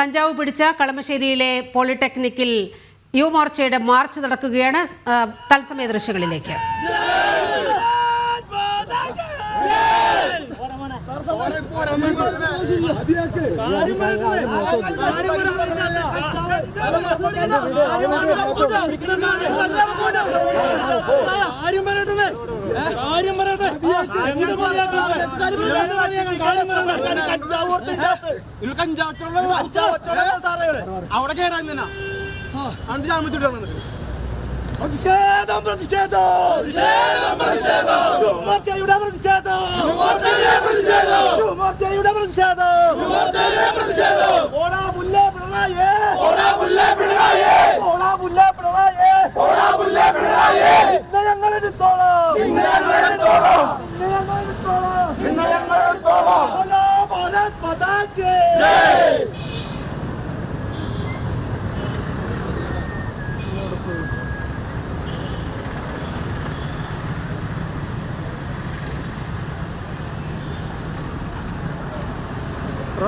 കഞ്ചാവ് പിടിച്ച കളമശ്ശേരിയിലെ പോളിടെക്നിക്കിൽ യുവമോർച്ചയുടെ മാർച്ച് നടക്കുകയാണ് തത്സമയ ദൃശ്യങ്ങളിലേക്ക് കാര്യം പറയട്ടെ കാര്യം പറയട്ടെ എന്ത് മതിയാക്കട്ടെ? കാര്യം പറയട്ടെ അവിടെ കയറാൻ തന്നെ അണ്ട് ജാമ്യത്തിട്ടാണ് പ്രതിഷേധം പ്രതിഷേധം പ്രതിഷേധം യുവമോർച്ചയുടെ പ്രതിഷേധം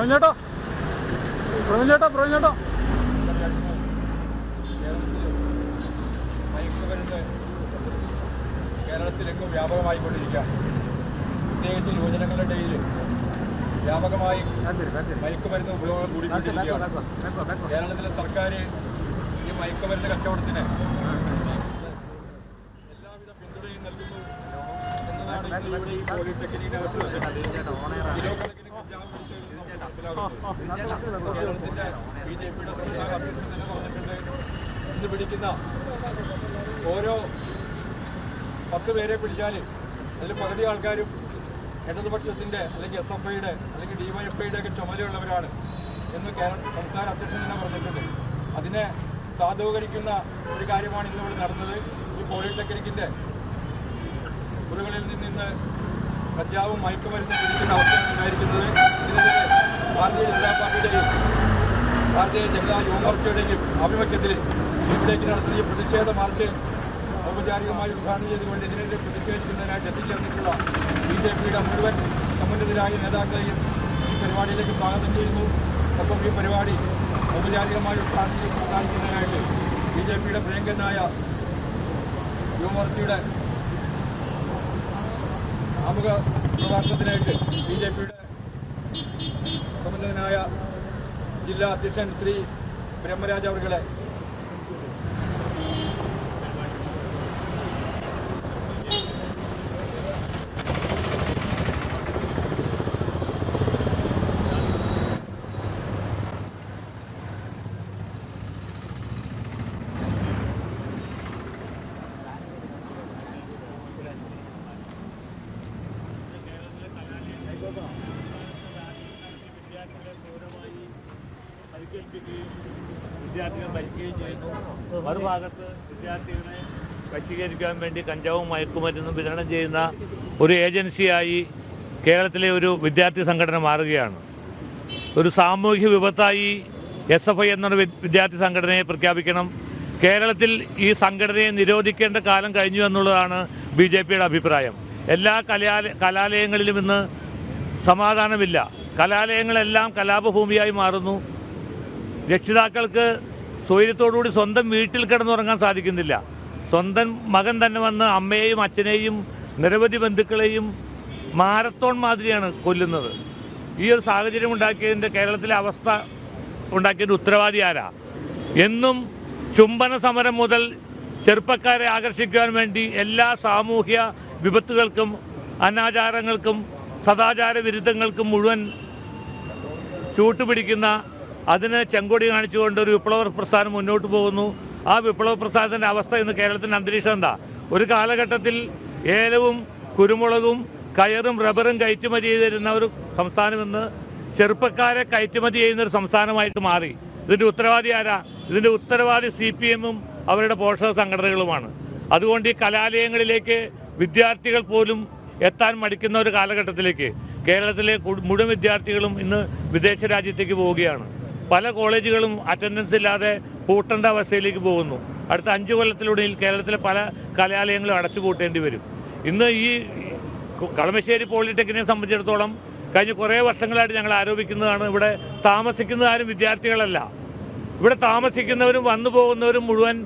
പ്രവീൺ ചേട്ടോ പ്രവീൺ ചേട്ടോ വ്യാപകമായി ചേട്ടോ മയക്കുമരുന്ന് കേരളത്തിലെങ്ങും വ്യാപകമായിക്കൊണ്ടിരിക്കുകയാണ്. പ്രത്യേകിച്ച് യുവജനങ്ങളുടെ ഇടയിൽ വ്യാപകമായി മയക്കുമരുന്ന് ഉപയോഗം കൂടിക്കൊണ്ടിരിക്കുകയാണ്. കേരളത്തിലെ സർക്കാർ ഈ മയക്കുമരുന്ന് കച്ചവടത്തിന് എല്ലാവിധ പിന്തുണയും നൽകുന്നു എന്നതാണ് ഇവിടെ ഈ പോളിടെക്നിക്കിനകത്ത്. കിലോ കണക്കിന് ഇന്ന് പിടിക്കുന്ന ഓരോ പത്ത് പേരെ പിടിച്ചാലും അതിൽ പകുതി ആൾക്കാരും ഇടതുപക്ഷത്തിന്റെ അല്ലെങ്കിൽ എസ് എഫ് ഐയുടെ അല്ലെങ്കിൽ ഡി ഐയുടെ ഒക്കെ ചുമതലയുള്ളവരാണ് എന്ന് കേരള സംസ്ഥാന അധ്യക്ഷൻ തന്നെ പറഞ്ഞിട്ടുണ്ട്. അതിനെ സാധൂകരിക്കുന്ന ഒരു കാര്യമാണ് ഇന്ന് ഇവിടെ നടന്നത്. ഈ പോളിടെക്നിക്കിന്റെ മുറികളിൽ നിന്ന് കഞ്ചാവും മയക്കുമരുന്നും പിടിക്കുന്ന അവസ്ഥയാണ് ഉണ്ടായിരിക്കുന്നത്. ഇതിനെതിരെ ഭാരതീയ ജനതാ പാർട്ടിയുടെയും ഭാരതീയ ജനതാ യുവമോർച്ചയുടെയും ആഭിമുഖ്യത്തിൽ ഇവിടേക്ക് നടത്തിയ പ്രതിഷേധ മാർച്ച് ഔപചാരികമായി ഉദ്ഘാടനം ചെയ്തുകൊണ്ട് ഇതിനെതിരെ പ്രതിഷേധിക്കുന്നതിനായിട്ട് എത്തിച്ചേർന്നിട്ടുള്ള ബി ജെ പിയുടെ മുഴുവൻ സമുന്നതരായ നേതാക്കളെയും ഈ പരിപാടിയിലേക്ക് സ്വാഗതം ചെയ്യുന്നു. ഒപ്പം ഈ പരിപാടി ഔപചാരികമായി ഉദ്ഘാടനം ചെയ്ത് ഉദ്ഘാടിക്കുന്നതിനായിട്ട് ബി ജെ പിയുടെ പ്രിയങ്കനായ യുവമോർച്ചയുടെ ആമുഖ പ്രഭാഷണത്തിനായിട്ട് ബി ജെ പിയുടെ സമുന്നതനായ ജില്ലാ അധ്യക്ഷൻ ശ്രീ ബ്രഹ്മരാജ് അവർകളെ. വിദ്യാർത്ഥികൾ മരിക്കുകയും ചെയ്യുന്നു. മറുഭാഗത്ത് വിദ്യാർത്ഥികളെ വശീകരിക്കാൻ വേണ്ടി കഞ്ചാവും മയക്കുമരുന്നും വിതരണം ചെയ്യുന്ന ഒരു ഏജൻസിയായി കേരളത്തിലെ ഒരു വിദ്യാർത്ഥി സംഘടന മാറുകയാണ്. ഒരു സാമൂഹ്യ വിപത്തായി എസ് എഫ് ഐ എന്നൊരു വിദ്യാർത്ഥി സംഘടനയെ പ്രഖ്യാപിക്കണം. കേരളത്തിൽ ഈ സംഘടനയെ നിരോധിക്കേണ്ട കാലം കഴിഞ്ഞു എന്നുള്ളതാണ് ബി ജെ പിയുടെ അഭിപ്രായം. എല്ലാ കലാല കലാലയങ്ങളിലും ഇന്ന് സമാധാനമില്ല. കലാലയങ്ങളെല്ലാം കലാപഭൂമിയായി മാറുന്നു. രക്ഷിതാക്കൾക്ക് സ്വൈര്യത്തോടുകൂടി സ്വന്തം വീട്ടിൽ കിടന്നുറങ്ങാൻ സാധിക്കുന്നില്ല. സ്വന്തം മകൻ തന്നെ വന്ന് അമ്മയെയും അച്ഛനെയും നിരവധി ബന്ധുക്കളെയും മാരത്തോൺ മാതിരിയാണ് കൊല്ലുന്നത്. ഈ ഒരു സാഹചര്യം ഉണ്ടാക്കിയതിന്റെ കേരളത്തിലെ അവസ്ഥ ഉണ്ടാക്കിയതിന്റെ ഉത്തരവാദി ആരാ? എന്നും ചുംബന സമരം മുതൽ ചെറുപ്പക്കാരെ ആകർഷിക്കുവാൻ വേണ്ടി എല്ലാ സാമൂഹ്യ വിപത്തുകൾക്കും അനാചാരങ്ങൾക്കും സദാചാര വിരുദ്ധങ്ങൾക്കും മുഴുവൻ ചൂട്ടുപിടിക്കുന്ന അതിന് ചെങ്കൊടി കാണിച്ചുകൊണ്ട് ഒരു വിപ്ലവ പ്രസ്ഥാനം മുന്നോട്ട് പോകുന്നു. ആ വിപ്ലവ പ്രസ്ഥാനത്തിന്റെ അവസ്ഥ ഇന്ന് കേരളത്തിന്റെ അന്തരീക്ഷം എന്താ? ഒരു കാലഘട്ടത്തിൽ ഏലവും കുരുമുളകും കയറും റബ്ബറും കയറ്റുമതി ചെയ്തിരുന്ന ഒരു സംസ്ഥാനം ഇന്ന് ചെറുപ്പക്കാരെ കയറ്റുമതി ചെയ്യുന്ന ഒരു സംസ്ഥാനമായിട്ട് മാറി. ഇതിന്റെ ഉത്തരവാദി ആരാ? ഇതിന്റെ ഉത്തരവാദി സി പി എമ്മും അവരുടെ പോഷക സംഘടനകളുമാണ്. അതുകൊണ്ട് ഈ കലാലയങ്ങളിലേക്ക് വിദ്യാർത്ഥികൾ പോലും എത്താൻ മടിക്കുന്ന ഒരു കാലഘട്ടത്തിലേക്ക് കേരളത്തിലെ മുഴുവൻ വിദ്യാർത്ഥികളും ഇന്ന് വിദേശ രാജ്യത്തേക്ക് പോവുകയാണ്. പല കോളേജുകളും അറ്റൻഡൻസ് ഇല്ലാതെ പൂട്ടേണ്ട അവസ്ഥയിലേക്ക് പോകുന്നു. അടുത്ത അഞ്ച് കൊല്ലത്തിലൂടെ കേരളത്തിലെ പല കലാലയങ്ങളും അടച്ചു പൂട്ടേണ്ടി വരും. ഇന്ന് ഈ കളമശ്ശേരി പോളിടെക്നിക്കിനെ സംബന്ധിച്ചിടത്തോളം കഴിഞ്ഞ കുറേ വർഷങ്ങളായിട്ട് ഞങ്ങൾ ആരോപിക്കുന്നതാണ്. ഇവിടെ താമസിക്കുന്ന ആരും വിദ്യാർത്ഥികളല്ല. ഇവിടെ താമസിക്കുന്നവരും വന്നു പോകുന്നവരും മുഴുവൻ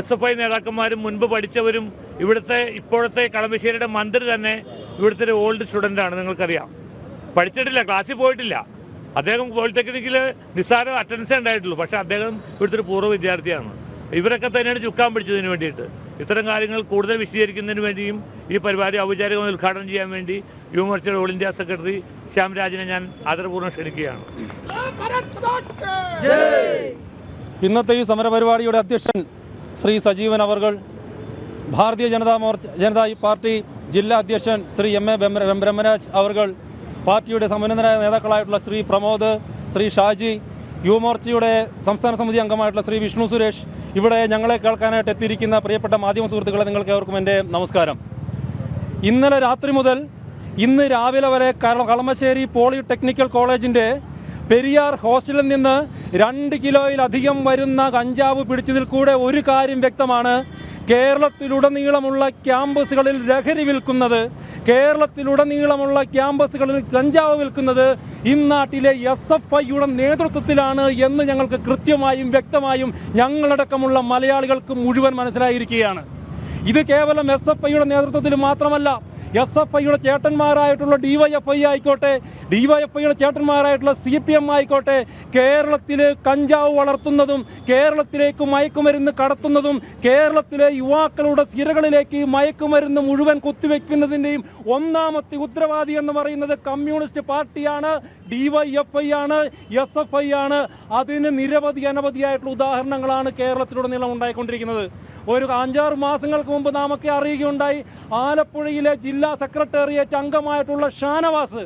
എസ് എഫ് ഐ നേതാക്കന്മാരും മുൻപ് പഠിച്ചവരും ഇവിടുത്തെ ഇപ്പോഴത്തെ കളമശ്ശേരിയുടെ മന്ത്രി തന്നെ ഇവിടുത്തെ ഒരു ഓൾഡ് സ്റ്റുഡന്റാണ് നിങ്ങൾക്കറിയാം. പഠിച്ചിട്ടില്ല ക്ലാസ്സിൽ പോയിട്ടില്ല. അദ്ദേഹം പോളിടെക്നിക്കിൽ നിസ്സാര അറ്റൻഡൻസേ ഉണ്ടായിട്ടുള്ളൂ. പക്ഷേ അദ്ദേഹം ഇവിടുത്തെ ഒരു പൂർവ വിദ്യാർത്ഥിയാണ്. ഇവരൊക്കെ തന്നെയാണ് ചുക്കാൻ പിടിച്ചതിന് വേണ്ടിയിട്ട്. ഇത്തരം കാര്യങ്ങൾ കൂടുതൽ വിശദീകരിക്കുന്നതിന് വേണ്ടിയും ഈ പരിപാടി ഔപചാരികമായി ഉദ്ഘാടനം ചെയ്യാൻ വേണ്ടി Yuva Morcha all India secretary Shyam രാജിനെ ഞാൻ ആദരപൂർവം ക്ഷണിക്കുകയാണ്. ഇന്നത്തെ ഈ സമരപരിപാടിയുടെ അധ്യക്ഷൻ ശ്രീ സജീവൻ അവർകൾ ഭാരതീയ ജനതാ മോർച്ച ജനതാ പാർട്ടി ജില്ലാ അധ്യക്ഷൻ ശ്രീ എം എ ബ്രഹ്മരാജ് അവർകൾ പാർട്ടിയുടെ സമുന്നതരായ നേതാക്കളായിട്ടുള്ള ശ്രീ പ്രമോദ് ശ്രീ ഷാജി യുവമോർച്ചയുടെ സംസ്ഥാന സമിതി അംഗമായിട്ടുള്ള ശ്രീ വിഷ്ണു സുരേഷ് ഇവിടെ ഞങ്ങളെ കേൾക്കാനായിട്ട് എത്തിയിരിക്കുന്ന പ്രിയപ്പെട്ട മാധ്യമ സുഹൃത്തുക്കളെ നിങ്ങൾക്ക് ഏവർക്കും എന്റെ നമസ്കാരം. ഇന്നലെ രാത്രി മുതൽ ഇന്ന് രാവിലെ വരെ കളമശ്ശേരി പോളിടെക്നിക്കൽ കോളേജിന്റെ പെരിയാർ ഹോസ്റ്റലിൽ നിന്ന് രണ്ട് കിലോയിലധികം വരുന്ന കഞ്ചാവ് പിടിച്ചതിൽ കൂടെ ഒരു കാര്യം വ്യക്തമാണ്. കേരളത്തിലുടനീളമുള്ള ക്യാമ്പസുകളിൽ ലഹരി വിൽക്കുന്നത് കേരളത്തിലുടനീളമുള്ള ക്യാമ്പസുകളിൽ കഞ്ചാവ് വിൽക്കുന്നത് ഇന്നാട്ടിലെ എസ് എഫ് ഐയുടെ നേതൃത്വത്തിലാണ് എന്ന് ഞങ്ങൾക്ക് കൃത്യമായും വ്യക്തമായും ഞങ്ങളടക്കമുള്ള മലയാളികൾക്ക് മുഴുവൻ മനസ്സിലായിരിക്കുകയാണ്. ഇത് കേവലം എസ് എഫ് ഐയുടെ നേതൃത്വത്തിൽ മാത്രമല്ല എസ് എഫ് ഐയുടെ ചേട്ടന്മാരായിട്ടുള്ള ഡിവൈഎഫ് ഐ ആയിക്കോട്ടെ ഡിവൈഎഫ് ഐയുടെ ചേട്ടന്മാരായിട്ടുള്ള സി പി എം ആയിക്കോട്ടെ കേരളത്തിൽ കഞ്ചാവ് വളർത്തുന്നതും കേരളത്തിലേക്ക് മയക്കുമരുന്ന് കടത്തുന്നതും കേരളത്തിലെ യുവാക്കളുടെ സിരകളിലേക്ക് മയക്കുമരുന്ന് മുഴുവൻ കുത്തിവെക്കുന്നതിന്റെയും ഒന്നാമത്തെ ഉത്തരവാദി എന്ന് പറയുന്നത് കമ്മ്യൂണിസ്റ്റ് പാർട്ടിയാണ് ഡിവൈഎഫ്ഐ ഐ ആണ് എസ് എഫ് ഐ ആണ്. അതിന് നിരവധി അനവധിയായിട്ടുള്ള ഉദാഹരണങ്ങളാണ് കേരളത്തിലുടനീളം ഉണ്ടായിക്കൊണ്ടിരിക്കുന്നത്. ഒരു അഞ്ചാറ് മാസങ്ങൾക്ക് മുമ്പ് നാമൊക്കെ അറിയുകയുണ്ടായി. ആലപ്പുഴയിലെ ജില്ലാ സെക്രട്ടേറിയറ്റ് അംഗമായിട്ടുള്ള ഷാനവാസ്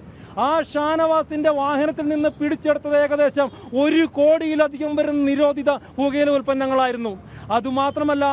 ആ ഷാനവാസിന്റെ വാഹനത്തിൽ നിന്ന് പിടിച്ചെടുത്തത് ഏകദേശം ഒരു കോടിയിലധികം വരുന്ന നിരോധിത പുകയില ഉൽപ്പന്നങ്ങളായിരുന്നു. അതുമാത്രമല്ല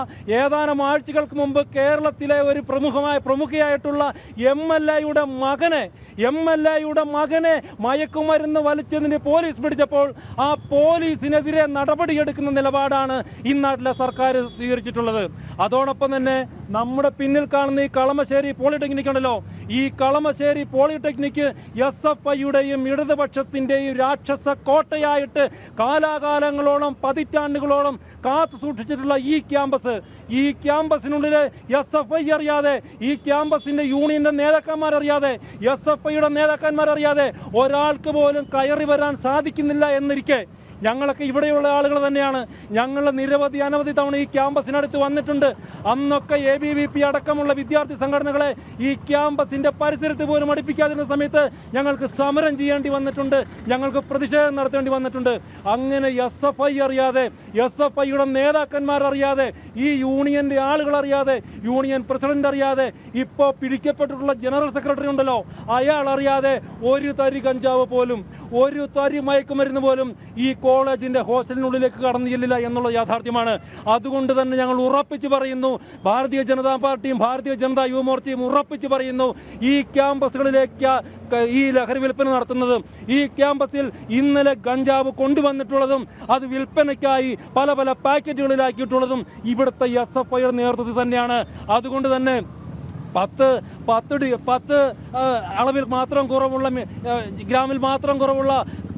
ഏതാനും ആഴ്ചകൾക്ക് മുമ്പ് കേരളത്തിലെ ഒരു പ്രമുഖമായ പ്രമുഖയായിട്ടുള്ള എം എൽ എയുടെ മകനെ എം എൽ എയുടെ മകനെ മയക്കുമരുന്ന് വലിച്ചതിന് പോലീസ് പിടിച്ചപ്പോൾ ആ പോലീസിനെതിരെ നടപടിയെടുക്കുന്ന നിലപാടാണ് ഇന്നാട്ടിലെ നാട്ടിലെ സർക്കാർ സ്വീകരിച്ചിട്ടുള്ളത്. അതോടൊപ്പം തന്നെ നമ്മുടെ പിന്നിൽ കാണുന്ന ഈ കളമശ്ശേരി പോളിടെക്നിക് ഉണ്ടല്ലോ ഈ കളമശ്ശേരി പോളിടെക്നിക്ക് എസ് എഫ് ഐയുടെയും ഇടതുപക്ഷത്തിന്റെയും രാക്ഷസ കോട്ടയായിട്ട് കാലാകാലങ്ങളോളം പതിറ്റാണ്ടുകളോളം കാത്തു സൂക്ഷിച്ചിട്ടുള്ള ഈ ക്യാമ്പസ്. ഈ ക്യാമ്പസിനുള്ളിൽ എസ് എഫ് ഐ അറിയാതെ ഈ ക്യാമ്പസിന്റെ യൂണിയന്റെ നേതാക്കന്മാരറിയാതെ എസ് എഫ് ഐയുടെ നേതാക്കന്മാരറിയാതെ ഒരാൾക്ക് പോലും കയറി വരാൻ സാധിക്കുന്നില്ല എന്നിരിക്കെ ഞങ്ങളൊക്കെ ഇവിടെയുള്ള ആളുകൾ തന്നെയാണ്. ഞങ്ങൾ നിരവധി അനവധി തവണ ഈ ക്യാമ്പസിനടുത്ത് വന്നിട്ടുണ്ട്. അന്നൊക്കെ എ ബി വി പി അടക്കമുള്ള വിദ്യാർത്ഥി സംഘടനകളെ ഈ ക്യാമ്പസിന്റെ പരിസരത്ത് പോലും അടുപ്പിക്കാതിരുന്ന സമയത്ത് ഞങ്ങൾക്ക് സമരം ചെയ്യേണ്ടി വന്നിട്ടുണ്ട്. ഞങ്ങൾക്ക് പ്രതിഷേധം നടത്തേണ്ടി വന്നിട്ടുണ്ട്. അങ്ങനെ എസ് എഫ് ഐ അറിയാതെ എസ് എഫ് ഐയുടെ നേതാക്കന്മാർ അറിയാതെ ഈ യൂണിയന്റെ ആളുകൾ അറിയാതെ യൂണിയൻ പ്രസിഡന്റ് അറിയാതെ ഇപ്പോൾ പിടിക്കപ്പെട്ടിട്ടുള്ള ജനറൽ സെക്രട്ടറി ഉണ്ടല്ലോ അയാൾ അറിയാതെ ഒരു തരി കഞ്ചാവ് പോലും ഒരു തരി മയക്കുമരുന്ന് പോലും ഈ കോളേജിന്റെ ഹോസ്റ്റലിനുള്ളിലേക്ക് കടന്നു ചെല്ലില്ല എന്നുള്ള യാഥാർത്ഥ്യമാണ്. അതുകൊണ്ട് തന്നെ ഞങ്ങൾ ഉറപ്പിച്ച് പറയുന്നു ഭാരതീയ ജനതാ പാർട്ടിയും ഭാരതീയ ജനതാ യുവമോർച്ചയും ഉറപ്പിച്ച് പറയുന്നു ഈ ക്യാമ്പസുകളിലേക്ക് ഈ ലഹരി വിൽപ്പന നടത്തുന്നതും ഈ ക്യാമ്പസിൽ ഇന്നലെ കഞ്ചാവ് കൊണ്ടുവന്നിട്ടുള്ളതും അത് വിൽപ്പനയ്ക്കായി പല പല പാക്കറ്റുകളിലാക്കിയിട്ടുള്ളതും ഇവിടുത്തെ എസ് എഫ് ഐയുടെ നേതൃത്വത്തിൽ തന്നെയാണ്. അതുകൊണ്ട് തന്നെ പത്ത് പത്ത് പത്ത് അളവിൽ മാത്രം കുറവുള്ള ഗ്രാമിൽ മാത്രം കുറവുള്ള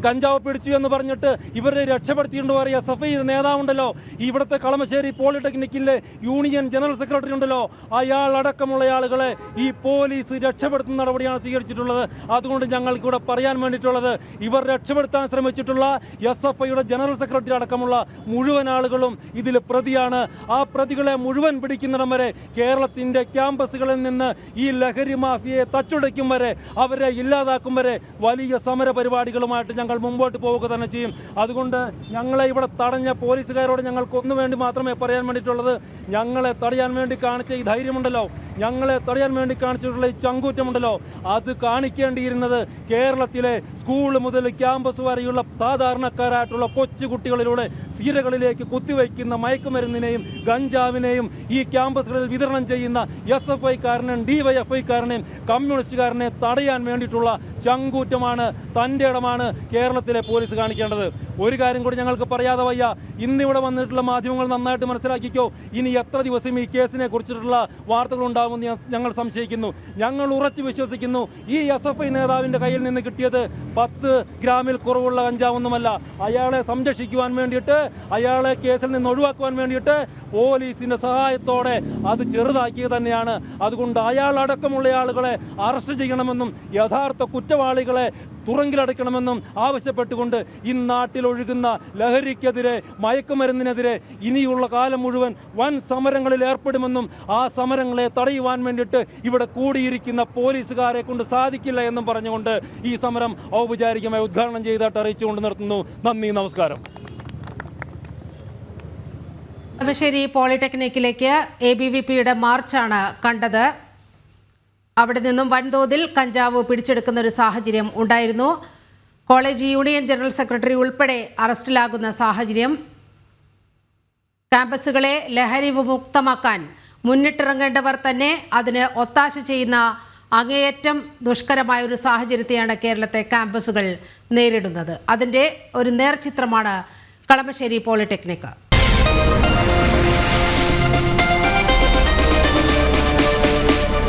കഞ്ചാവ് പിടിച്ചു എന്ന് പറഞ്ഞിട്ട് ഇവരെ രക്ഷപ്പെടുത്തിയിട്ടുണ്ട് പറയുക എസ് എഫ് ഐ നേതാവുണ്ടല്ലോ. ഇവിടുത്തെ കളമശ്ശേരി പോളിടെക്നിക്കിലെ യൂണിയൻ ജനറൽ സെക്രട്ടറി ഉണ്ടല്ലോ. അയാൾ അടക്കമുള്ള ആളുകളെ ഈ പോലീസ് രക്ഷപ്പെടുത്തുന്ന നടപടിയാണ് സ്വീകരിച്ചിട്ടുള്ളത്. അതുകൊണ്ട് ഞങ്ങൾക്ക് ഇവിടെ പറയാൻ വേണ്ടിയിട്ടുള്ളത് ഇവർ രക്ഷപ്പെടുത്താൻ ശ്രമിച്ചിട്ടുള്ള എസ് എഫ് ഐയുടെ ജനറൽ സെക്രട്ടറി അടക്കമുള്ള മുഴുവൻ ആളുകളും ഇതിൽ പ്രതിയാണ്. ആ പ്രതികളെ മുഴുവൻ പിടിക്കുന്നിടം വരെ കേരളത്തിന്റെ ക്യാമ്പസുകളിൽ നിന്ന് ഈ ലഹരി മാഫിയയെ തച്ചുടയ്ക്കും വരെ അവരെ ഇല്ലാതാക്കും വരെ വലിയ സമര പരിപാടികളുമായിട്ട് ഞങ്ങൾ മുമ്പോട്ട് പോവുക തന്നെ ചെയ്യും. അതുകൊണ്ട് ഞങ്ങളെ ഇവിടെ തടഞ്ഞ പോലീസുകാരോട് ഞങ്ങൾക്ക് ഒന്നു വേണ്ടി മാത്രമേ പറയാൻ വേണ്ടിയിട്ടുള്ളത്. ഞങ്ങളെ തടയാൻ വേണ്ടി കാണിച്ച ഈ ധൈര്യമുണ്ടല്ലോ. ഞങ്ങളെ തടയാൻ വേണ്ടി കാണിച്ചിട്ടുള്ള ഈ ചങ്കൂറ്റമുണ്ടല്ലോ അത് കാണിക്കേണ്ടിയിരുന്നത് കേരളത്തിലെ സ്കൂൾ മുതൽ ക്യാമ്പസ് വരെയുള്ള സാധാരണക്കാരായിട്ടുള്ള കൊച്ചു കുട്ടികളിലൂടെ സീരകളിലേക്ക് കുത്തിവയ്ക്കുന്ന മയക്കുമരുന്നിനെയും ഗഞ്ചാവിനെയും ഈ ക്യാമ്പസുകളിൽ വിതരണം ചെയ്യുന്ന എസ് എഫ് ഐക്കാരനെയും ഡി വൈ എഫ് ഐക്കാരനെയും കമ്മ്യൂണിസ്റ്റുകാരനെ തടയാൻ വേണ്ടിയിട്ടുള്ള ചങ്കൂറ്റമാണ് തന്റെ ഇടമാണ് കേരളത്തിലെ പോലീസ് കാണിക്കേണ്ടത്. ഒരു കാര്യം കൂടി ഞങ്ങൾക്ക് പറയാതെ വയ്യ. ഇന്നിവിടെ വന്നിട്ടുള്ള മാധ്യമങ്ങൾ നന്നായിട്ട് മനസ്സിലാക്കിക്കോ. ഇനി എത്ര ദിവസം ഈ കേസിനെ കുറിച്ചിട്ടുള്ള വാർത്തകൾ ഉണ്ടാകുമെന്ന് ഞങ്ങൾ സംശയിക്കുന്നു. ഞങ്ങൾ ഉറച്ചു വിശ്വസിക്കുന്നു. ഈ എസ് എഫ് ഐ നേതാവിന്റെ കയ്യിൽ നിന്ന് കിട്ടിയത് പത്ത് ഗ്രാമിൽ കുറവുള്ള കഞ്ചാവൊന്നുമല്ല. അയാളെ സംരക്ഷിക്കുവാൻ വേണ്ടിയിട്ട് അയാളെ കേസിൽ നിന്ന് ഒഴിവാക്കുവാൻ വേണ്ടിയിട്ട് പോലീസിന്റെ സഹായത്തോടെ അത് ചെറുതാക്കിയത് തന്നെയാണ്. അതുകൊണ്ട് അയാൾ അടക്കമുള്ള ആളുകളെ അറസ്റ്റ് ചെയ്യണമെന്നും യഥാർത്ഥ കുറ്റവാളികളെ തുറങ്കിലടയ്ക്കണമെന്നും ആവശ്യപ്പെട്ടുകൊണ്ട് ഈ നാട്ടിൽ ഒഴുകുന്ന ലഹരിക്കെതിരെ മയക്കുമരുന്നിനെതിരെ ഇനിയുള്ള കാലം മുഴുവൻ വൻ സമരങ്ങളിൽ ഏർപ്പെടുമെന്നും ആ സമരങ്ങളെ തടയുവാൻ വേണ്ടിയിട്ട് ഇവിടെ കൂടിയിരിക്കുന്ന പോലീസുകാരെ കൊണ്ട് സാധിക്കില്ല എന്നും പറഞ്ഞുകൊണ്ട് ഈ സമരം ഔപചാരികമായി ഉദ്ഘാടനം ചെയ്തായിട്ട് അറിയിച്ചുകൊണ്ട് നിർത്തുന്നു. നന്ദി നമസ്കാരം. കളമശ്ശേരി പോളിടെക്നിക്കിലേക്ക് എ ബി വി പിയുടെ മാർച്ചാണ് കണ്ടത്. അവിടെ നിന്നും വൻതോതിൽ കഞ്ചാവ് പിടിച്ചെടുക്കുന്ന ഒരു സാഹചര്യം ഉണ്ടായിരുന്നു. കോളേജ് യൂണിയൻ ജനറൽ സെക്രട്ടറി ഉൾപ്പെടെ അറസ്റ്റിലാകുന്ന സാഹചര്യം ക്യാമ്പസുകളെ ലഹരി വിമുക്തമാക്കാൻ മുന്നിട്ടിറങ്ങേണ്ടവർ തന്നെ അതിന് ഒത്താശ ചെയ്യുന്ന അങ്ങേയറ്റം ദുഷ്കരമായ ഒരു സാഹചര്യത്തെയാണ് കേരളത്തെ ക്യാമ്പസുകൾ നേരിടുന്നത്. അതിന്റെ ഒരു നേർചിത്രമാണ് കളമശ്ശേരി പോളിടെക്നിക്ക്